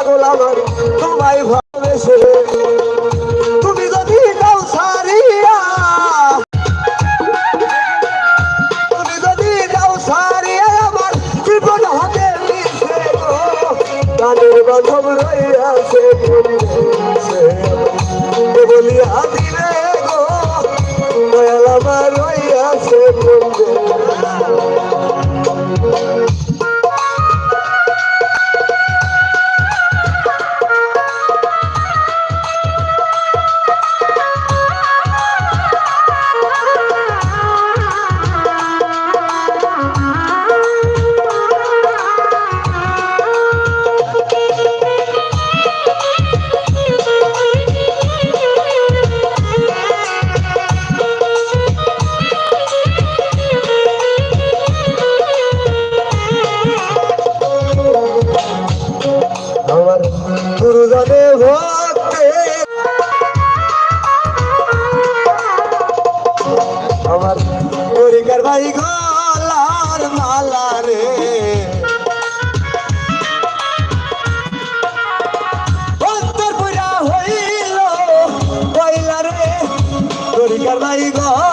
পাগল আমার, তোমায় ভালোবেসে। তুমি যদি দাও সারিয়া তুমি যদি দাও সারিয়া আমার জীবন হাতে মিশে গানের বান্ধব রইয়াছে পদে ভক্তে। আমার পরিকার ভাই গলার মালা রে। পরিকার ভাই গলার